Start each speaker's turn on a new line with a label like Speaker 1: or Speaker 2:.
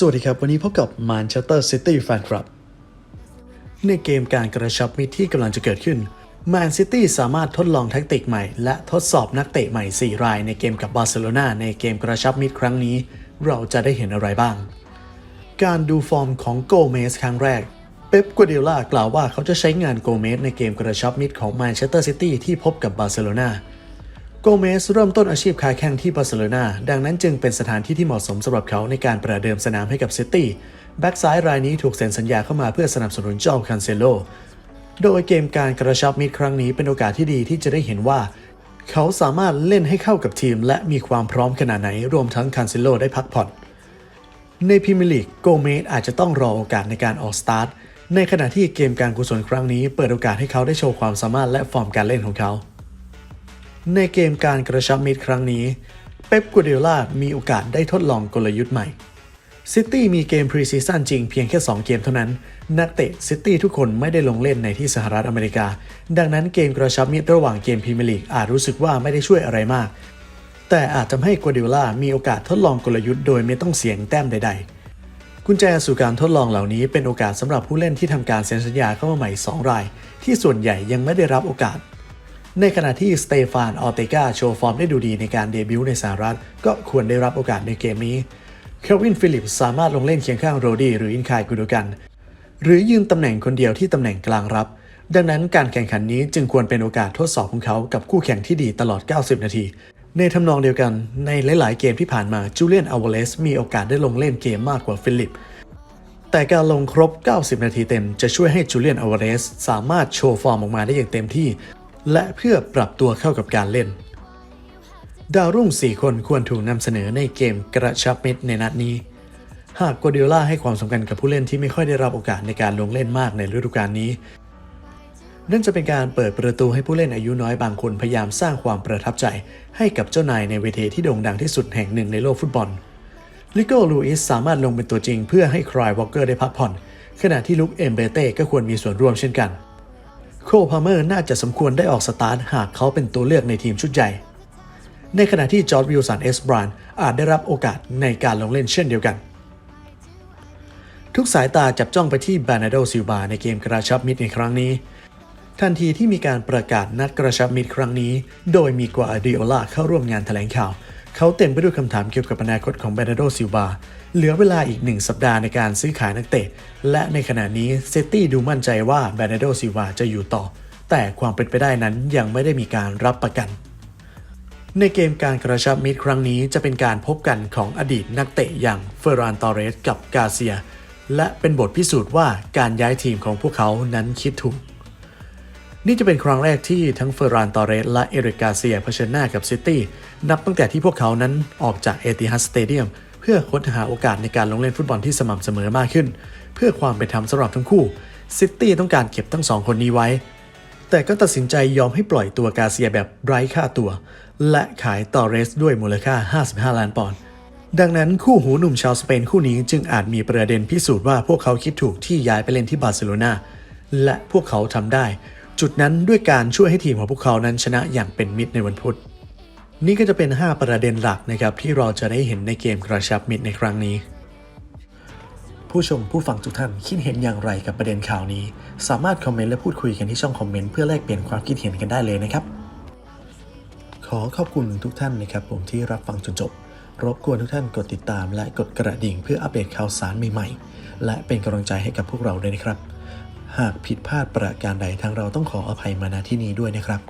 Speaker 1: สวัสดีครับ วันนี้พบกับ Manchester City Fan Club ในเกมการกระชับมิตรที่กำลังจะเกิดขึ้น Man City สามารถทดลองแท็กติกใหม่ และทดสอบนักเตะใหม่ 4 รายในเกมกับบาร์เซโลนาในเกมกระชับมิตรครั้งนี้ เราจะได้เห็นอะไรบ้าง การดูฟอร์มของโกเมสครั้งแรก เป๊ปกัวเดล่ากล่าวว่าเขาจะใช้งานโกเมสในเกมกระชับมิตรของแมนเชสเตอร์ซิตี้ที่พบกับบาร์เซโลนา กเมสเริ่มต้นอาชีพค้าแข่งที่บาร์เซโลนาดังนั้นจึงเป็นสถานที่ที่เหมาะสมสำหรับเขาในการประเดิมสนามให้กับซิตี้แบ็กซ้ายรายนี้ถูกเซ็นสัญญาเข้ามาเพื่อสนับสนุนจ้าคันเซโลโดยเกมการกระชับมิตรครั้งนี้เป็นโอกาสที่ดีที่จะได้เห็นว่า เขาสามารถเล่นให้เข้ากับทีม และมีความพร้อมขนาดไหนรวมทั้งคันเซโลได้พักผ่อนในพรีเมียร์ลีกโกเมสอาจจะต้องรอโอกาสในการออกสตาร์ทในขณะที่เกมการกุศลครั้งนี้เปิดโอกาสให้เขาได้โชว์ความสามารถและฟอร์มการเล่นของเขา ในเกมการกระชับมิตรครั้งนี้ เป๊ปกัวเดล่ามีโอกาสได้ทดลองกลยุทธ์ใหม่ซิตี้มีเกมพรีซีซั่นจริงเพียงแค่ 2 เกมเท่านั้น นักเตะซิตี้ทุกคนไม่ได้ลงเล่นในที่สหรัฐอเมริกา ดังนั้นเกมกระชับมิตรระหว่างเกมพรีเมียร์ลีกอาจรู้สึกว่าไม่ได้ช่วยอะไรมาก แต่อาจทำให้กัวเดล่ามีโอกาสทดลองกลยุทธ์โดยไม่ต้องเสี่ยงแต้มใด ๆ กุญแจสู่การทดลองเหล่านี้เป็นโอกาสสำหรับผู้เล่นที่ทำการเซ็นสัญญาเข้ามาใหม่ 2 ราย ที่ส่วนใหญ่ยังไม่ได้รับโอกาส ในขณะที่สเตฟานออเตกาโชว์ฟอร์มได้ดูดีในการเดบิวต์ในสหรัฐ ก็ควรได้รับโอกาสในเกมนี้เควินฟิลิปส์สามารถลงเล่นเคียงข้างโรดี้หรืออินคายกูโดกัน หรือยืนตำแหน่งคนเดียวที่ตำแหน่งกลางรับ ดังนั้นการแข่งขันนี้จึงควรเป็นโอกาสทดสอบของเขากับคู่แข่งที่ดีตลอด 90 นาที ในทำนองเดียวกันในหลาย ๆ เกมที่ผ่านมาจูเลียนอวาเลสมีโอกาสได้ลงเล่นเกมมากกว่าฟิลิปแต่การลงครบ 90 นาทีเต็ม จะช่วยให้จูเลียนอวาเลสสามารถโชว์ฟอร์มออกมาได้อย่างเต็มที่ และเพื่อปรับตัวเข้ากับการเล่น ดาวรุ่ง 4 คนควรถูกนำเสนอในเกมกระชับมิตรในนัดนี้ หากกัวเดล่าให้ความสำคัญกับผู้เล่นที่ไม่ค่อยได้รับโอกาสในการลงเล่นมากในฤดูกาลนี้ นั่นจะเป็นการเปิดประตูให้ผู้เล่นอายุน้อยบางคนพยายามสร้างความประทับใจให้กับเจ้านายในเวทีที่โด่งดังที่สุดแห่งหนึ่งในโลกฟุตบอลลิโก้ลูอิสสามารถลงเป็นตัวจริงเพื่อให้ครายวอลเกอร์ได้พักผ่อน ขณะที่ลุกเอมเบเต้ก็ควรมีส่วนร่วมเช่นกัน โคลพาเมอร์น่าจะสมควรได้ออกสตาร์ทหากเขาเป็นตัวเลือกในทีมชุดใหญ่ ในขณะที่จอร์ดวิลสันเอสบรานอาจได้รับโอกาสในการลงเล่นเช่นเดียวกัน ทุกสายตาจับจ้องไปที่บานาโดซิลบาในเกมกระชับมิตรในครั้งนี้ ทันทีที่มีการประกาศนัดกระชับมิตรครั้งนี้ โดยมีกัวอาดิโอลาเข้าร่วมงานแถลงข่าว เขาเต็มไปด้วยคำถามเกี่ยวกับอนาคตของบานาโดซิลบาเหลือเวลาอีกหนึ่งสัปดาห์ในการซื้อขายนักเตะ และในขณะนี้เซตี้ดูมั่นใจว่าบานาโดซิลบาจะอยู่ต่อ แต่ความเป็นไปได้นั้นยังไม่ได้มีการรับประกัน ในเกมการกระชับมิตรครั้งนี้จะเป็นการพบกันของอดีตนักเตะอย่างเฟอร์รานตอเรสกับกาเซีย และเป็นบทพิสูจน์ว่าการย้ายทีมของพวกเขานั้นคิดถูก นี่จะเป็นครั้งแรกที่ทั้งเฟอร์รานตอเรสและเอริกกาเซียเผชิญหน้ากับซิตี้นับตั้งแต่ที่พวกเขานั้นออกจากเอติฮัดสเตเดียมเพื่อค้นหาโอกาสในการลงเล่นฟุตบอลที่สม่ำเสมอมากขึ้น เพื่อความเป็นธรรมสำหรับทั้งคู่ซิตี้ต้องการเก็บทั้งสองคนนี้ไว้ แต่ก็ตัดสินใจยอมให้ปล่อยตัวกาเซียแบบไร้ค่าตัว และขายตอเรสด้วยมูลค่า 55 ล้านปอนด์ดังนั้นคู่หูหนุ่มชาวสเปนคู่นี้จึงอาจมีประเด็นพิสูจน์ว่าพวกเขาคิดถูกที่ย้ายไปเล่นที่บาร์เซโลนาและพวกเขาทำได้ จุดนั้นด้วยการช่วยให้ทีมของพวกเขานั้นชนะอย่างเป็นมิตรในวันพุธ นี่ก็จะเป็น 5 ประเด็นหลักนะครับที่เราจะได้เห็นในเกมกระชับมิตรในครั้งนี้ ผู้ชมผู้ฟังทุกท่านคิดเห็นอย่างไรกับประเด็นข่าวนี้ สามารถคอมเมนต์และพูดคุยกันที่ช่องคอมเมนต์เพื่อแลกเปลี่ยนความคิดเห็นกันได้เลยนะครับ ขอขอบคุณทุกท่านนะครับผมที่รับฟังจนจบ รบกวนทุกท่านกดติดตาม และกดกระดิ่งเพื่ออัปเดตข่าวสารใหม่ๆ และเป็นกำลังใจให้กับพวกเราด้วยนะครับ หากผิดพลาดประการใดทางเราต้องขออภัยมาณที่นี้ด้วยนะครับ